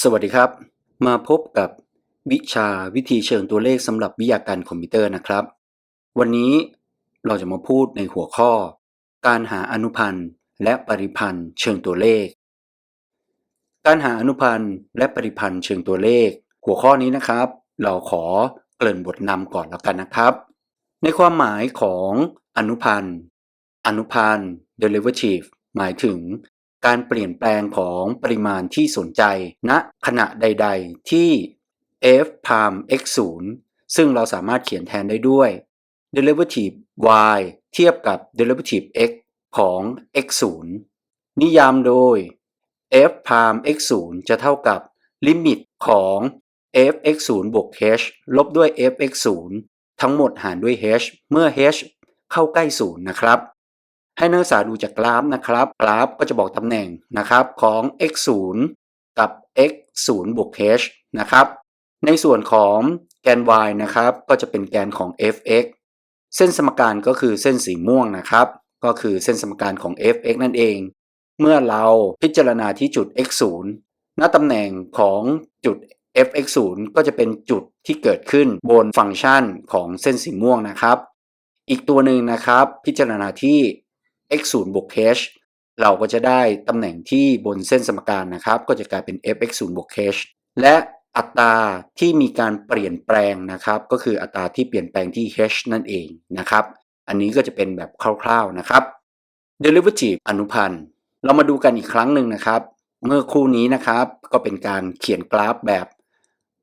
สวัสดีครับ มาพบกับวิชาวิธีเชิงตัวเลขสำหรับวิทยาการคอมพิวเตอร์นะครับ วันนี้เราจะมาพูดในหัวข้อ การหาอนุพันธ์และปริพันธ์เชิงตัวเลข การหาอนุพันธ์และปริพันธ์เชิงตัวเลข หัวข้อนี้นะครับ เราขอเกริ่นบทนำก่อนแล้วกันนะครับ ในความหมายของอนุพันธ์อนุพันธ์ derivative หมายถึง การเปลี่ยนแปลงของปริมาณที่สนใจณขณะใดๆ ที่ f prime x 0ซึ่งเราสามารถเขียนแทนได้ด้วย derivative y เทียบกับ derivative x ของ x 0นิยามโดย f prime x 0จะเท่ากับลิมิตของ f x 0บวก h ลบด้วย f x 0ทั้งหมดหารด้วย h เมื่อ h เข้าใกล้ 0 นะครับ ให้นักศึกษาดูจากกราฟนะครับ กราฟก็จะบอกตำแหน่งนะครับของ x 0กับ x 0บวก h นะครับ ในส่วนของแกน y นะครับ ก็จะเป็นแกนของ f(x) เส้นสมการก็คือเส้นสีม่วงนะครับ ก็คือเส้นสมการของ f(x) นั่นเอง เมื่อเราพิจารณาที่จุด x 0ณตำแหน่งของจุด f(x 0ก็จะเป็นจุดที่เกิดขึ้นบนฟังก์ชันของเส้นสีม่วงนะครับ อีกตัวหนึ่งนะครับ พิจารณาที่ x 0บวก h เราก็จะได้ตำแหน่งที่บนเส้นสมการนะครับ ก็จะกลายเป็น f(x 0บวก h) และอัตราที่มีการเปลี่ยนแปลงนะครับ ก็คืออัตราที่เปลี่ยนแปลงที่ h นั่นเองนะครับ อันนี้ก็จะเป็นแบบคร่าวๆนะครับ derivative อนุพันธ์เรามาดูกันอีกครั้งหนึ่งนะครับ เมื่อคู่นี้นะครับก็เป็นการเขียนกราฟแบบ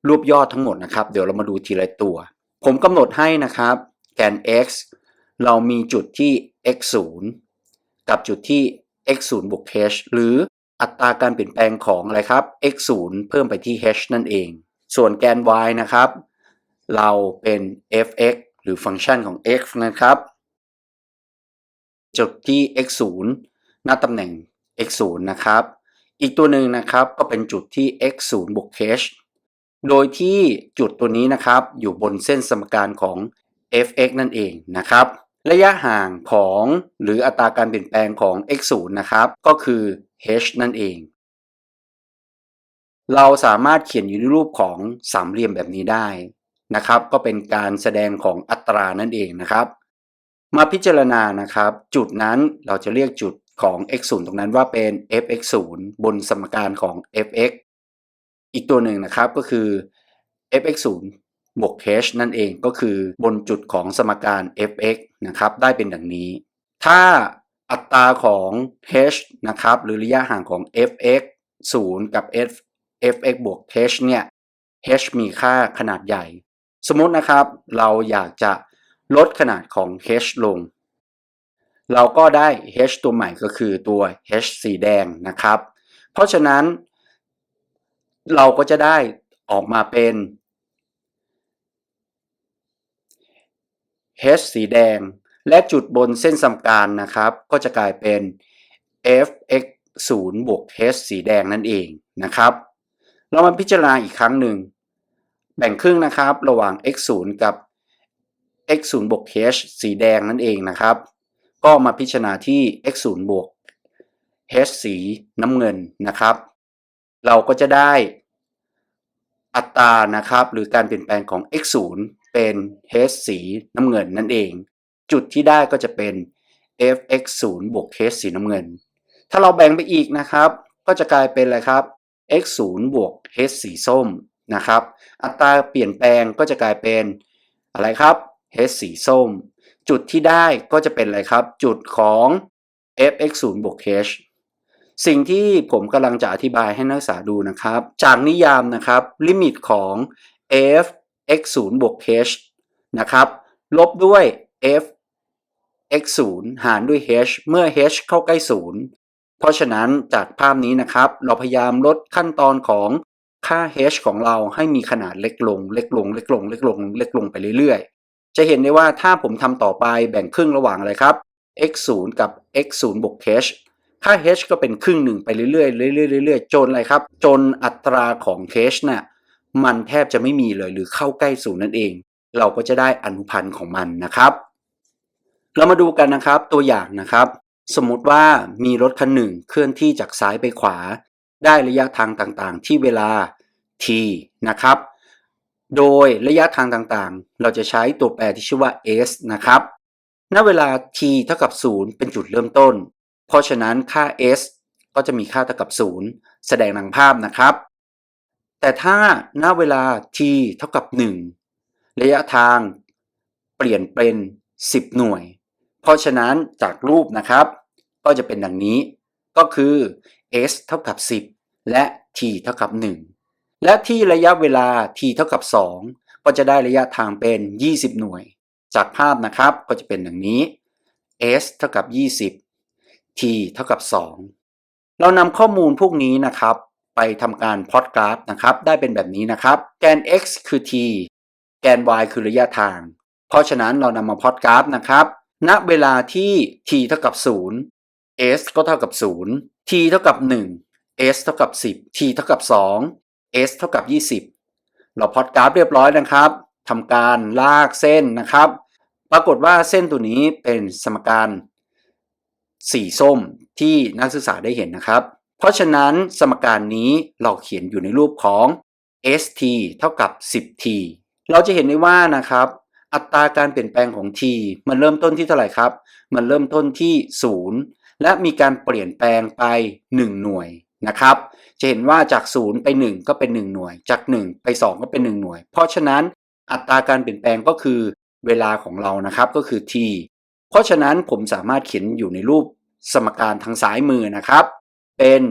รวบยอดทั้งหมดนะครับ เดี๋ยวเรามาดูทีละตัว ผมกำหนดให้นะครับ แกน x เรามีจุดที่ x 0 กับจุดที่ x 0บวก h หรืออัตราการเปลี่ยนแปลงของอะไรครับ x 0เพิ่มไปที่ h นั่นเอง ส่วนแกน y นะครับ เราเป็น f(x) หรือฟังก์ชันของ x นะครับ จุดที่ x 0ณตำแหน่ง x 0นะครับ อีกตัวหนึ่งนะครับก็เป็นจุดที่ x 0บวก h โดยที่จุดตัวนี้นะครับอยู่บนเส้นสมการของ f(x) นั่นเองนะครับ ระยะห่างของหรืออัตราการเปลี่ยนแปลงของ x 0นะครับ ก็คือ h นั่นเอง เราสามารถเขียนอยู่ในรูปของสามเหลี่ยมแบบนี้ได้นะครับ ก็เป็นการแสดงของอัตรานั่นเองนะครับ มาพิจารณานะครับ จุดนั้นเราจะเรียกจุดของ x 0ตรงนั้นว่าเป็น f(x 0บนสมการของ f(x) อีกตัวหนึ่งนะครับก็คือ f(x 0 บวก h นั่นเองก็คือบนจุดของสมการ f(x) นะครับได้เป็นดังนี้ ถ้าอัตราของ h นะครับหรือระยะห่างของ f(x 0 กับ f f(x) บวก h เนี่ย h มีค่าขนาดใหญ่ สมมตินะครับเราอยากจะลดขนาดของ h ลง เราก็ได้ h ตัวใหม่ก็คือตัว h สีแดงนะครับ เพราะฉะนั้น เราก็จะได้ออกมาเป็น h สีแดง และจุดบนเส้นสมการนะครับ ก็จะกลายเป็น f(x 0บวก h สีแดงนั่นเองนะครับ เรามาพิจารณาอีกครั้งหนึ่ง แบ่งครึ่งนะครับ ระหว่าง x 0กับ x 0บวก h สีแดงนั่นเองนะครับ ก็มาพิจารณาที่ x 0บวก h สีน้ำเงินนะครับ เราก็จะได้อัตรานะครับ หรือการเปลี่ยนแปลงของ x 0 เป็น h สีน้ำเงินนั่นเอง จุดที่ได้ก็จะเป็น f(x 0บวก h สีน้ำเงิน ถ้าเราแบ่งไปอีกนะครับ ก็จะกลายเป็นอะไรครับ x 0บวก h สีส้มนะครับ อัตราเปลี่ยนแปลงก็จะกลายเป็นอะไรครับ h สีส้ม จุดที่ได้ก็จะเป็นอะไรครับ จุดของ f(x 0บวก h สิ่งที่ผมกำลังจะอธิบายให้นักศึกษาดูนะครับ จากนิยามนะครับ ลิมิตของ f x 0บวก h นะครับ ลบด้วย f x 0หารด้วย h เมื่อ h เข้าใกล้ 0 เพราะฉะนั้นจากภาพนี้นะครับ เราพยายามลดขั้นตอนของค่า h ของเราให้มีขนาดเล็กลง เล็กลง เล็กลง เล็กลง เล็กลงไปเรื่อยๆ จะเห็นได้ว่าถ้าผมทำต่อไปแบ่งครึ่งระหว่างอะไรครับ x 0กับ x 0บวก h ค่า h ก็เป็นครึ่งหนึ่งไปเรื่อยๆเรื่อยๆเรื่อยๆจนอะไรครับ จนอัตราของ h น่ะ มันแทบจะไม่มีเลยหรือเข้าใกล้ศูนย์นั่นเอง เราก็จะได้อนุพันธ์ของมันนะครับ เรามาดูกันนะครับตัวอย่างนะครับ สมมุติว่ามีรถคันหนึ่งเคลื่อนที่จากซ้ายไปขวา ได้ระยะทางต่างๆ ที่เวลา t นะครับ โดยระยะทางต่างๆ เราจะใช้ตัวแปรที่ชื่อว่า s นะครับณเวลา t เท่ากับ 0 เป็นจุดเริ่มต้น เพราะฉะนั้นค่า s ก็จะมีค่าเท่ากับ 0 แสดงดังภาพนะครับ แต่ถ้าณเวลา t เท่ากับ 1 ระยะทางเปลี่ยนเป็น 10 หน่วย เพราะฉะนั้นจากรูปนะครับ ก็จะเป็นดังนี้ก็คือ s เท่ากับ 10 และ t เท่ากับ 1 และที่ระยะเวลา t เท่ากับ 2 ก็จะได้ระยะทางเป็น 20 หน่วย จากภาพนะครับก็จะเป็นดังนี้ s เท่ากับ 20 t เท่ากับ 2 เรานำข้อมูลพวกนี้นะครับ ไปทำการพลอตกราฟนะครับ ได้เป็นแบบนี้นะครับ แกน x คือ t แกน y คือระยะทาง เพราะฉะนั้นเรานำมาพลอตกราฟนะครับ ณ เวลาที่ t เท่ากับ 0 s ก็เท่ากับ 0 t เท่ากับ 1 s เท่ากับ 10 t เท่ากับ 2 s เท่ากับ 20 เราพลอตกราฟเรียบร้อยนะครับทำการลากเส้นนะครับ ปรากฏว่าเส้นตัวนี้เป็นสมการสีส้มที่นักศึกษาได้เห็นนะครับ เพราะฉะนั้นสมการนี้เราเขียนอยู่ในรูปของ st เท่ากับ 10t เราจะเห็นได้ว่านะครับ อัตราการเปลี่ยนแปลงของ t มันเริ่มต้นที่เท่าไหร่ครับ มันเริ่มต้นที่ 0 และมีการเปลี่ยนแปลงไป 1 หน่วยนะครับ จะเห็นว่าจาก 0 ไป 1 ก็เป็น 1 หน่วย จาก 1 ไป 2 ก็เป็น 1 หน่วย เพราะฉะนั้นอัตราการเปลี่ยนแปลงก็คือเวลาของเรานะครับก็คือ t เพราะฉะนั้นผมสามารถเขียนอยู่ในรูปสมการทางซ้ายมือนะครับ เป็น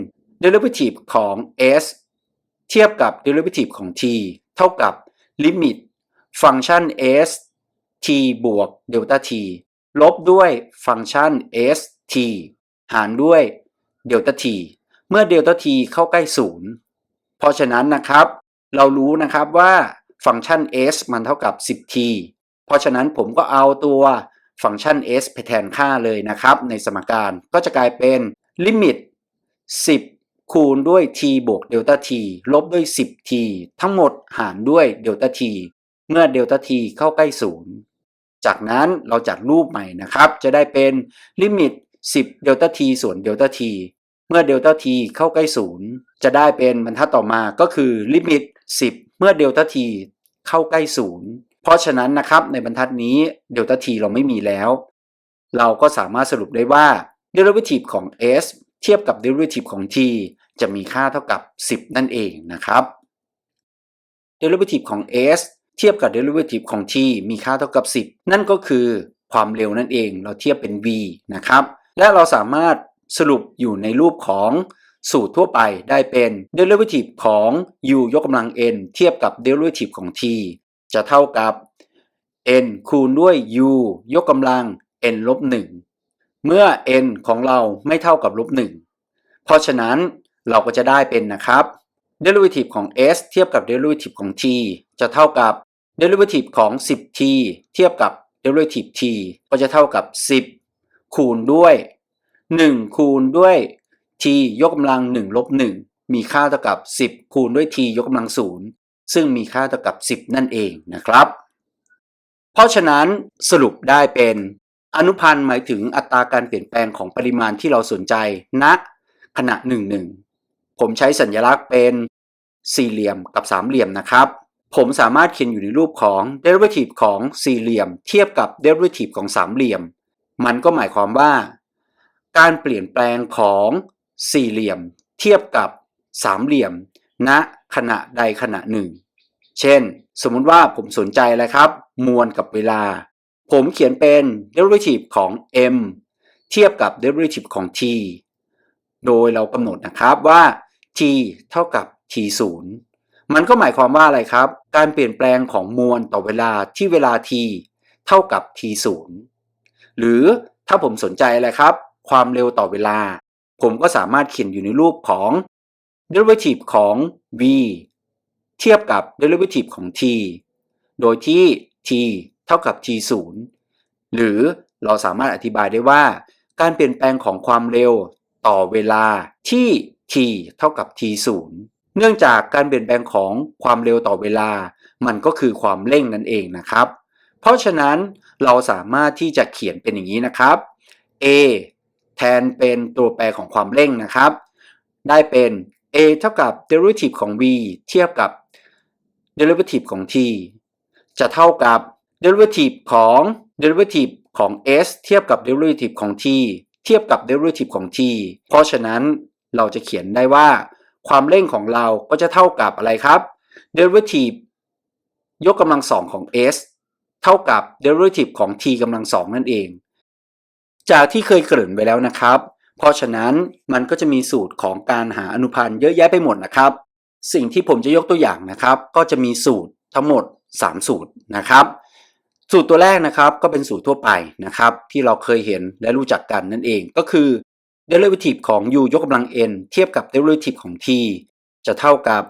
derivative ของ s เทียบกับ derivative ของ t เท่ากับ limit ฟังก์ชัน s t บวก delta t ลบด้วยฟังก์ชัน s t หารด้วย delta t เมื่อ delta t เข้าใกล้0เพราะฉะนั้นนะครับ เรารู้นะครับว่าฟังก์ชัน s มันเท่ากับ 10t เพราะฉะนั้นผมก็เอาตัวฟังก์ชัน s ไปแทนค่าเลยนะครับ ในสมการก็จะกลายเป็นลิมิต 10 คูณด้วย t บวกเดลต้า t ลบด้วย 10t ทั้งหมดหารด้วยเดลต้า t เมื่อเดลต้า t เข้าใกล้ 0 จากนั้นเราจัดรูปใหม่นะครับ จะได้เป็นลิมิต 10 เดลต้า t ส่วนเดลต้า t เมื่อเดลต้า t เข้าใกล้ 0 จะได้เป็นบรรทัดต่อมาก็คือลิมิต 10 เมื่อเดลต้า t เข้าใกล้ 0 เพราะฉะนั้นนะครับในบรรทัดนี้เดลต้า t เราไม่มีแล้ว เราก็สามารถสรุปได้ว่า derivative ของ s เทียบกับ derivative ของ t จะมีค่าเท่ากับ 10 นั่นเองนะครับ derivative ของ s เทียบกับ derivative ของ t มีค่าเท่ากับ 10 นั่นก็คือความเร็วนั่นเอง เราเทียบเป็น v นะครับ และเราสามารถสรุปอยู่ในรูปของสูตรทั่วไปได้เป็น derivative ของ u ยกกำลัง n เทียบกับ derivative ของ t จะเท่ากับ n คูณด้วย u ยกกำลัง n ลบ1 เมื่อ n ของเราไม่เท่ากับลบ1เพราะฉะนั้นเราก็จะได้เป็นนะครับ derivative ของ s เทียบกับ derivative ของ t จะเท่ากับ derivative ของ 10t เทียบกับ derivative t ก็จะเท่ากับ 10 คูณด้วย 1 คูณด้วย t ยกกำลัง1ลบ1มีค่าเท่ากับ 10 คูณด้วย t ยกกำลัง 0 ซึ่งมีค่าเท่ากับ 10 นั่นเองนะครับ เพราะฉะนั้นสรุปได้เป็น อนุพันธ์หมายถึงอัตราการเปลี่ยนแปลงของปริมาณที่เราสนใจณขณะหนึ่งหนึ่งผมใช้สัญลักษณ์เป็นสี่เหลี่ยมกับสามเหลี่ยมนะครับ ผมสามารถเขียนอยู่ในรูปของ derivative ของสี่เหลี่ยม เทียบกับ derivative ของสามเหลี่ยม มันก็หมายความว่า การเปลี่ยนแปลงของสี่เหลี่ยม เทียบกับสามเหลี่ยมณขณะใดขณะหนึ่ง เช่น สมมุติว่าผมสนใจอะไรครับ มวลกับเวลา ผมเขียนเป็น derivative ของ m เทียบกับ derivative ของ t โดยเรากำหนดนะครับว่า t เท่ากับ t 0มันก็หมายความว่าอะไรครับ การเปลี่ยนแปลงของมวลต่อเวลาที่เวลา t เท่ากับ t 0หรือถ้าผมสนใจอะไรครับ ความเร็วต่อเวลา ผมก็สามารถเขียนอยู่ในรูปของ derivative ของ v เทียบกับ derivative ของ t โดยที่ t เท่ากับ t 0หรือเราสามารถอธิบายได้ว่า การเปลี่ยนแปลงของความเร็วต่อเวลาที่ t เท่ากับ t 0เนื่องจากการเปลี่ยนแปลงของความเร็วต่อเวลา มันก็คือความเร่งนั่นเองนะครับ เพราะฉะนั้นเราสามารถที่จะเขียนเป็นอย่างนี้นะครับ a แทนเป็นตัวแปรของความเร่งนะครับ ได้เป็น a เท่ากับ derivative ของ v เทียบกับ derivative ของ t จะเท่ากับ derivative ของ derivative ของ s เทียบกับ derivative ของ t เทียบกับ derivative ของ t เพราะฉะนั้นเราจะเขียนได้ว่า ความเร่งของเราก็จะเท่ากับอะไรครับ derivative ยกกำลังสองของ s เท่ากับ derivative ของ t กำลังสองนั่นเอง จากที่เคยเกริ่นไปแล้วนะครับ เพราะฉะนั้นมันก็จะมีสูตรของการหาอนุพันธ์เยอะแยะไปหมดนะครับ สิ่งที่ผมจะยกตัวอย่างนะครับ ก็จะมีสูตรทั้งหมด 3 สูตรนะครับ สูตรตัวแรกนะครับก็เป็นสูตรทั่วไปนะครับที่เราเคยเห็นและรู้จักกันนั่นเองก็คือ derivative ของ u ยกกำลัง n เทียบกับ derivative ของ t จะเท่ากับ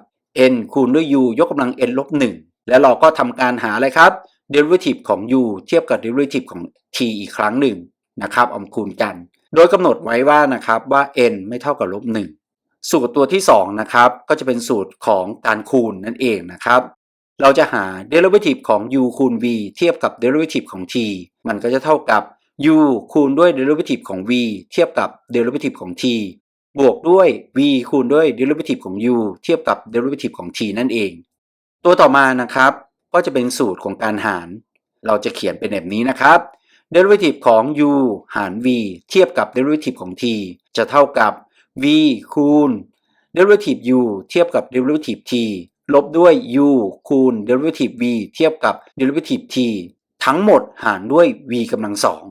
n คูณด้วย u ยกกำลัง n ลบ1แล้วเราก็ทำการหาอะไรครับ derivative ของ u เทียบกับ derivative ของ t อีกครั้งหนึ่งนะครับเอามคูณกัน โดยกำหนดไว้ว่านะครับว่า n ไม่เท่ากับลบ1สูตรตัวที่2นะครับก็จะเป็นสูตรของการคูณนั่นเองนะครับ เราจะหา derivative ของ u คูณ v เทียบกับ derivative ของ t มันก็จะเท่ากับ u คูณด้วย derivative ของ v เทียบกับ derivative ของ t บวกด้วย v คูณด้วย derivative ของ u เทียบกับ derivative ของ t นั่นเอง ตัวต่อมานะครับ ก็จะเป็นสูตรของการหาร เราจะเขียนเป็นแบบนี้นะครับ derivative ของ u หาร v เทียบกับ derivative ของ t จะเท่ากับ v คูณ derivative u เทียบกับ derivative t ลบด้วย u คูณ derivative v เทียบกับ derivative t ทั้งหมดหารด้วย v กำลังสอง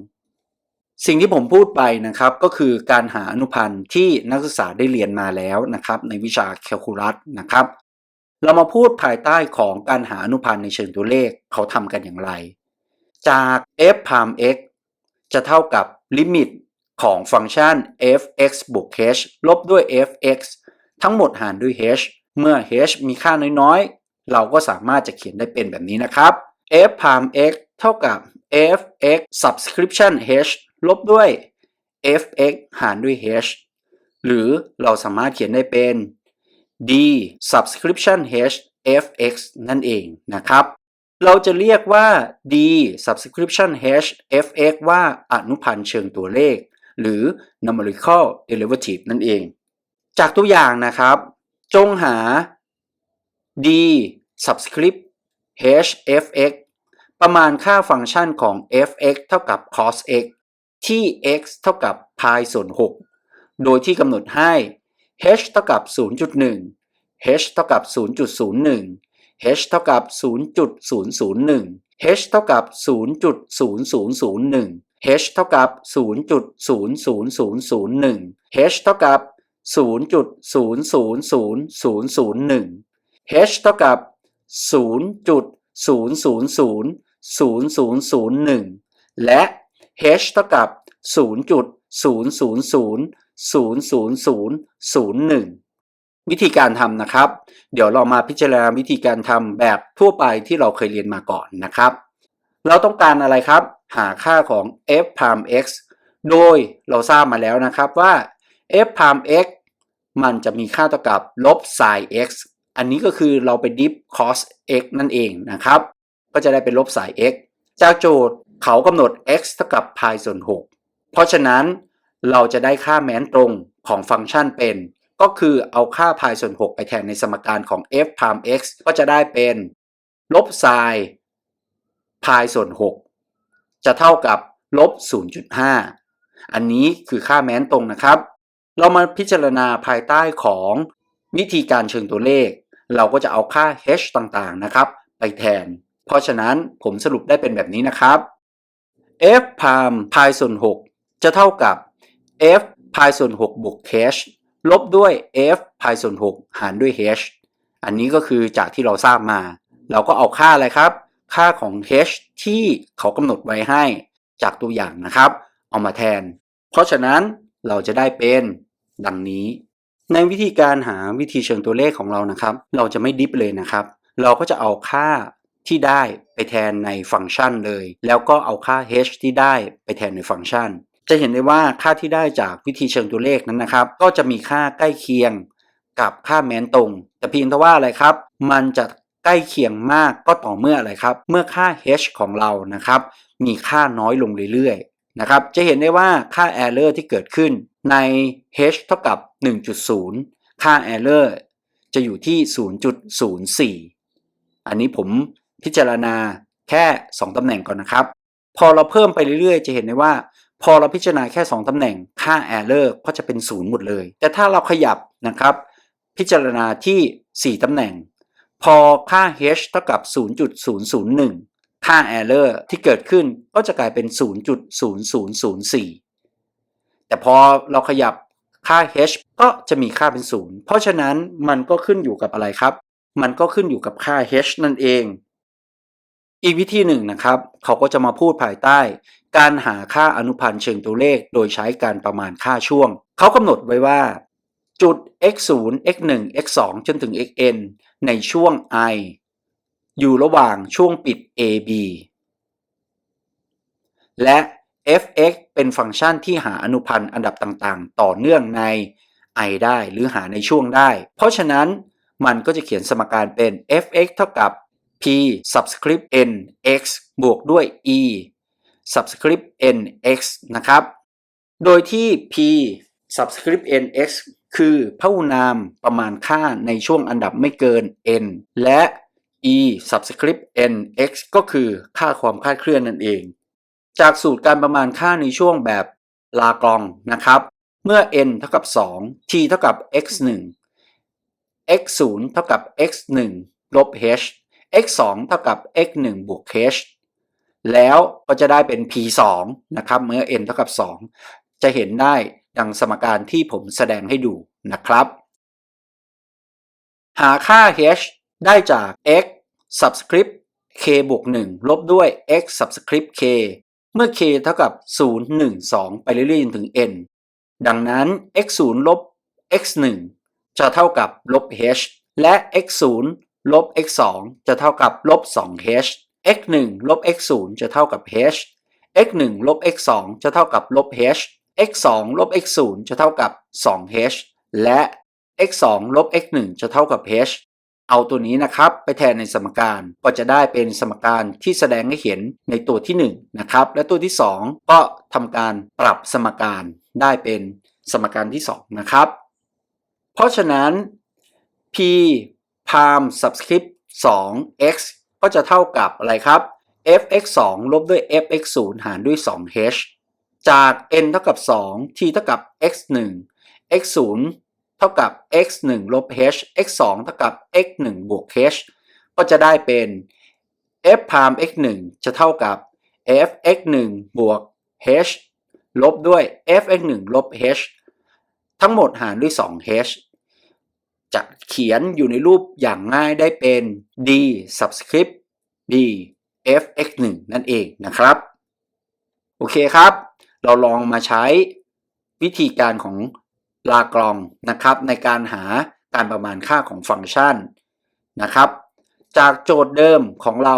สิ่งที่ผมพูดไปนะครับก็คือการหาอนุพันธ์ที่นักศึกษาได้เรียนมาแล้วนะครับในวิชาแคลคูลัสนะครับ เรามาพูดภายใต้ของการหาอนุพันธ์ในเชิงตัวเลขเขาทำกันอย่างไร จาก f prime x จะเท่ากับลิมิตของฟังก์ชัน f(x) บวก h ลบด้วย f(x) ทั้งหมดหารด้วย h เมื่อ h มีค่าน้อยๆ เราก็สามารถจะเขียนได้เป็นแบบนี้นะครับ f prime x เท่ากับ f(x) subscription h ลบด้วย f(x) หารด้วย h หรือเราสามารถเขียนได้เป็น d subscription h f(x) นั่นเองนะครับ เราจะเรียกว่า d subscription h f(x) ว่าอนุพันธ์เชิงตัวเลข หรือ numerical derivative นั่นเอง จากตัวอย่างนะครับ จงหา d subscript h f(x) ประมาณค่าฟังก์ชันของ f(x) เท่ากับ cos x ที่ x เท่ากับ pi ส่วน 6 โดยที่กำหนดให้ h เท่ากับ 0.1 h เท่ากับ 0.01 h เท่ากับ 0.001 h เท่ากับ 0.0001 h เท่ากับ 0.00001 h เท่ากับ 0.000001 h เท่ากับ 0.0000001 และ h เท่ากับ 0.0000001 วิธีการทำนะครับ เดี๋ยวเรามาพิจารณาวิธีการทำแบบทั่วไปที่เราเคยเรียนมาก่อนนะครับ เราต้องการอะไรครับ หาค่าของ f prime x โดยเราทราบมาแล้วนะครับว่า f prime x มันจะมีค่าเท่ากับลบ sin x อันนี้ก็คือเราไปดิฟ cos x นั่นเองนะครับ ก็จะได้เป็นลบ sin x จากโจทย์เขากำหนด x เท่ากับ pi ส่วน 6 เพราะฉะนั้นเราจะได้ค่าแม้นตรงของฟังก์ชันเป็น ก็คือเอาค่า pi ส่วน 6 ไปแทนในสมการของ f prime x ก็จะได้เป็นลบ sin pi ส่วน 6 จะเท่ากับลบ 0.5 อันนี้คือค่าแม้นตรงนะครับ เรามาพิจารณาภายใต้ของวิธีการเชิงตัวเลข เราก็จะเอาค่า h ต่างๆนะครับ ไปแทน เพราะฉะนั้นผมสรุปได้เป็นแบบนี้นะครับ f prime pi ส่วน6จะเท่ากับ f pi ส่วน6บวก h ลบด้วย f pi ส่วน6หารด้วย h อันนี้ก็คือจากที่เราทราบมา เราก็เอาค่าอะไรครับ ค่าของ h ที่เขากำหนดไว้ให้จากตัวอย่างนะครับ เอามาแทน เพราะฉะนั้นเราจะได้เป็น ดังนี้ ในวิธีการหาวิธีเชิงตัวเลขของเรานะครับ เราจะไม่ดิฟเลยนะครับ เราก็จะเอาค่าที่ได้ไปแทนในฟังก์ชันเลย แล้วก็เอาค่า h ที่ได้ไปแทนในฟังก์ชัน จะเห็นได้ว่าค่าที่ได้จากวิธีเชิงตัวเลขนั้นนะครับ ก็จะมีค่าใกล้เคียงกับค่าแมนตรง แต่เพียงแต่ว่าอะไรครับ มันจะใกล้เคียงมากก็ต่อเมื่ออะไรครับ เมื่อค่า h ของเรานะครับ มีค่าน้อยลงเรื่อย นะครับ จะเห็นได้ว่าค่า error ที่เกิดขึ้นใน h เท่ากับ 1.0 ค่า error จะอยู่ที่ 0.04 อันนี้ผมพิจารณาแค่ 2 ตำแหน่งก่อนนะครับ พอเราเพิ่มไปเรื่อยๆ จะเห็นได้ว่า พอเราพิจารณาแค่ 2 ตำแหน่ง ค่า error ก็จะเป็น 0 หมดเลย แต่ถ้าเราขยับนะครับ พิจารณาที่ 4 ตำแหน่ง พอค่า h เท่ากับ 0.001 ค่า error ที่เกิดขึ้นก็จะกลายเป็น 0.0004 แต่พอเราขยับค่า h ก็จะมีค่าเป็น 0 เพราะฉะนั้นมันก็ขึ้นอยู่กับอะไรครับ มันก็ขึ้นอยู่กับค่า h นั่นเอง อีกวิธีหนึ่งนะครับ เขาก็จะมาพูดภายใต้ การหาค่าอนุพันธ์เชิงตัวเลข โดยใช้การประมาณค่าช่วง เขากำหนดไว้ว่า จุด x 0 x 1 x 2 จนถึง xn ในช่วง i อยู่ระหว่างช่วงปิด a b และ f(x) เป็นฟังก์ชันที่หาอนุพันธ์อันดับต่างๆ ต่อเนื่องใน i ได้หรือหาในช่วงได้ เพราะฉะนั้นมันก็จะเขียนสมการเป็น f(x) เท่ากับ p subscript n x บวกด้วย e subscript n x นะครับ โดยที่ p subscript n x คือพหุนามประมาณค่าในช่วงอันดับไม่เกิน n และ e subscript n x ก็คือค่าความคาดเคลื่อนนั่นเอง จากสูตรการประมาณค่าในช่วงแบบลากรองนะครับ เมื่อ n เท่ากับ 2 t เท่ากับ x 1 x 0เท่ากับ x 1ลบ h x 2เท่ากับ x 1บวก h แล้วก็จะได้เป็น p 2นะครับ เมื่อ n เท่ากับ 2 จะเห็นได้ดังสมการที่ผมแสดงให้ดูนะครับ หาค่า h ได้จาก x subscript k บวก1ลบด้วย x subscript k เมื่อ k เท่ากับ 0 1 2 ไปเรื่อยๆจนถึง n ดังนั้น x 0ลบ x 1จะเท่ากับลบ h และ x 0ลบ x 2จะเท่ากับลบ 2h x 1ลบ x 0จะเท่ากับ h x 1ลบ x 2จะเท่ากับลบ h x 2ลบ x 0จะเท่ากับ 2h และ x 2ลบ x 1จะเท่ากับ h เอาตัวนี้นะครับไปแทนในสมการก็จะได้เป็นสมการที่แสดงให้เห็นในตัวที่1นะครับและตัวที่ 2 ก็ทำการปรับสมการได้เป็นสมการที่ 2 นะครับ เพราะฉะนั้น p prime subscript 2 x ก็จะเท่ากับอะไรครับ fx 2ลบด้วย fx 0หารด้วย 2h จาก n เท่ากับ 2 t เท่ากับ x 1 x 0 เท่ากับ x 1ลบ h x 2เท่ากับ x 1บวก h ก็จะได้เป็น f prime x 1จะเท่ากับ f x 1บวก h ลบด้วย f x 1ลบ h ทั้งหมดหารด้วย 2h จะเขียนอยู่ในรูปอย่างง่ายได้เป็น d subscript b f x 1นั่นเองนะครับ โอเคครับ เราลองมาใช้วิธีการของ ลากรองนะครับในการหาการประมาณค่าของฟังก์ชันนะครับ จากโจทย์เดิมของเรา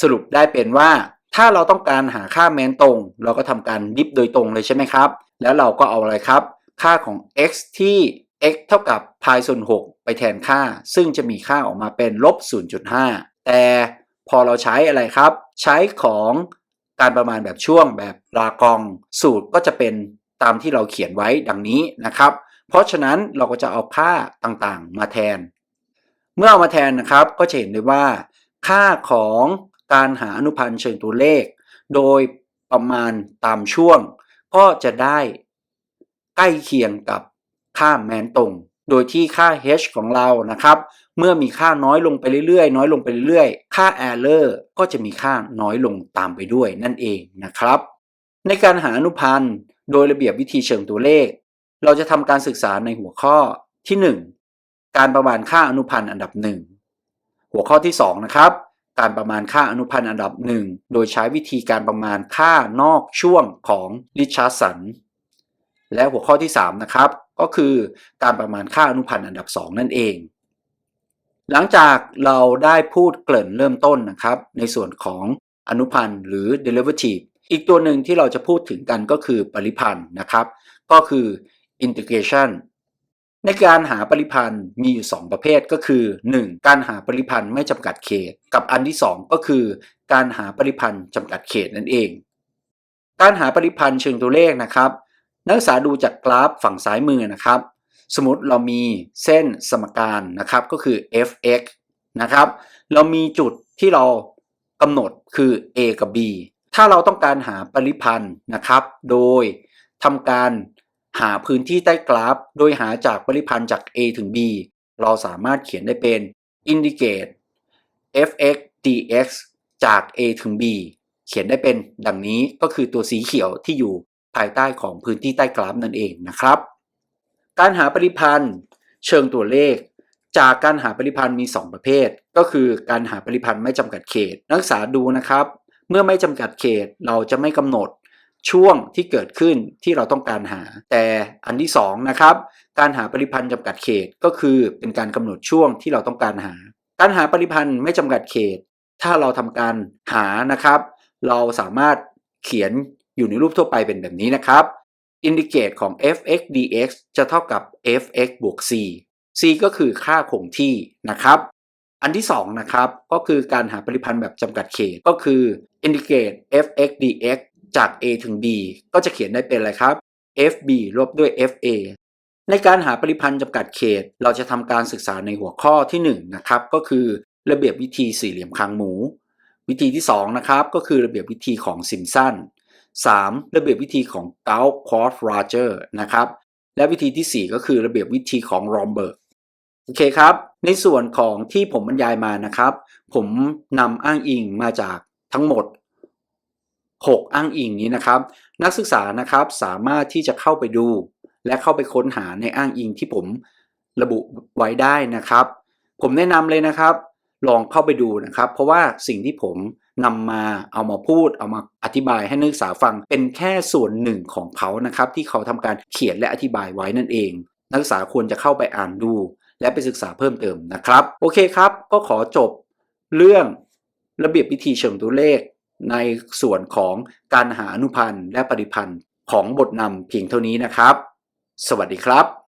สรุปได้เป็นว่า ถ้าเราต้องการหาค่าแมนตรง เราก็ทำการดิฟโดยตรงเลยใช่ไหมครับ แล้วเราก็เอาอะไรครับ ค่าของ x ที่ x เท่ากับ pi ส่วน 6 ไปแทนค่า ซึ่งจะมีค่าออกมาเป็นลบ 0.5 แต่พอเราใช้อะไรครับ ใช้ของการประมาณแบบช่วงแบบลากองสูตรก็จะเป็น ตามที่เราเขียนไว้ดังนี้นะครับ เพราะฉะนั้นเราก็จะเอาค่าต่างๆมาแทน เมื่อเอามาแทนนะครับก็จะเห็นได้ว่า ค่าของการหาอนุพันธ์เชิงตัวเลข โดยประมาณตามช่วง ก็จะได้ใกล้เคียงกับค่าแมนตรง โดยที่ค่า h ของเรานะครับ เมื่อมีค่าน้อยลงไปเรื่อยๆ น้อยลงไปเรื่อยๆ ค่า error ก็จะมีค่าน้อยลงตามไปด้วยนั่นเองนะครับ ในการหาอนุพันธ์ โดยระเบียบวิธีเชิงตัวเลข เราจะทำการศึกษาในหัวข้อที่ 1 การประมาณค่าอนุพันธ์อันดับ 1 หัวข้อที่2นะครับการประมาณค่าอนุพันธ์อันดับ 1 โดยใช้วิธีการประมาณค่านอกช่วงของริชาร์ดสันและหัวข้อที่3นะครับก็คือการประมาณค่าอนุพันธ์อันดับ 2 นั่นเอง หลังจากเราได้พูดเกริ่นเริ่มต้นนะครับ ในส่วนของอนุพันธ์หรือ derivative อีกตัวหนึ่งที่เราจะพูดถึงกันก็คือปริพันธ์นะครับ ก็คือ integration ในการหาปริพันธ์มีอยู่ 2 ประเภทก็คือ 1. การหาปริพันธ์ไม่จำกัดเขต กับอันที่ 2 ก็คือ การหาปริพันธ์จำกัดเขตนั่นเอง การหาปริพันธ์เชิงตัวเลขนะครับ นักศึกษาดูจากกราฟฝั่งซ้ายมือนะครับ สมมติเรามีเส้นสมการนะครับก็คือ fx นะครับ เรามีจุดที่เรากำหนดคือ a กับ b ถ้าเราต้องการหาปริพันธ์นะครับ โดยทำการหาพื้นที่ใต้กราฟ โดยหาจากปริพันธ์จาก a ถึง b เราสามารถเขียนได้เป็น indicate fx dx จาก a ถึง b เขียนได้เป็นดังนี้ก็คือตัวสีเขียวที่อยู่ภายใต้ของพื้นที่ใต้กราฟนั่นเองนะครับ การหาปริพันธ์เชิงตัวเลข จากการหาปริพันธ์มี 2 ประเภท ก็คือการหาปริพันธ์ไม่จำกัดเขต นักศึกษาดูนะครับ เมื่อไม่จำกัดเขตเราจะไม่กำหนดช่วงที่เกิดขึ้นที่เราต้องการหา แต่อันที่2นะครับการหาปริพันธ์จำกัดเขตก็คือเป็นการกำหนดช่วงที่เราต้องการหา การหาปริพันธ์ไม่จำกัดเขต ถ้าเราทำการหานะครับ เราสามารถเขียนอยู่ในรูปทั่วไปเป็นแบบนี้นะครับ indicate ของ fx dx จะเท่ากับ fx บวก c c ก็คือค่าคงที่นะครับ อันที่2นะครับก็คือการหาปริพันธ์แบบจำกัดเขตก็คือ indicate fx dx จาก a ถึง b ก็จะเขียนได้เป็นอะไรครับ fb ลบด้วย fa ในการหาปริพันธ์จำกัดเขต เราจะทำการศึกษาในหัวข้อที่1นะครับก็คือระเบียบวิธีสี่เหลี่ยมคางหมู วิธีที่2นะครับก็คือระเบียบวิธีของซิมสัน 3. ระเบียบวิธีของ g a u s q u a d r a t u r e นะครับและวิธีที่ 4 ก็คือระเบียบวิธีของ Romberg โอเคครับ ในส่วนของที่ผมบรรยายมานะครับ ผมนำอ้างอิงมาจากทั้งหมด 6 อ้างอิงนี้นะครับ นักศึกษานะครับสามารถที่จะเข้าไปดู และเข้าไปค้นหาในอ้างอิงที่ผมระบุไว้ได้นะครับ ผมแนะนำเลยนะครับ ลองเข้าไปดูนะครับ เพราะว่าสิ่งที่ผมนำมาเอามาพูด เอามาอธิบายให้นักศึกษาฟังเป็นแค่ส่วนหนึ่งของเขานะครับ ที่เขาทำการเขียนและอธิบายไว้นั่นเอง นักศึกษาควรจะเข้าไปอ่านดู และไปศึกษาเพิ่มเติมนะครับ โอเคครับ ก็ขอจบเรื่องระเบียบวิธีเชิงตัวเลข ในส่วนของการหาอนุพันธ์และปริพันธ์ของบทนำเพียงเท่านี้นะครับ สวัสดีครับ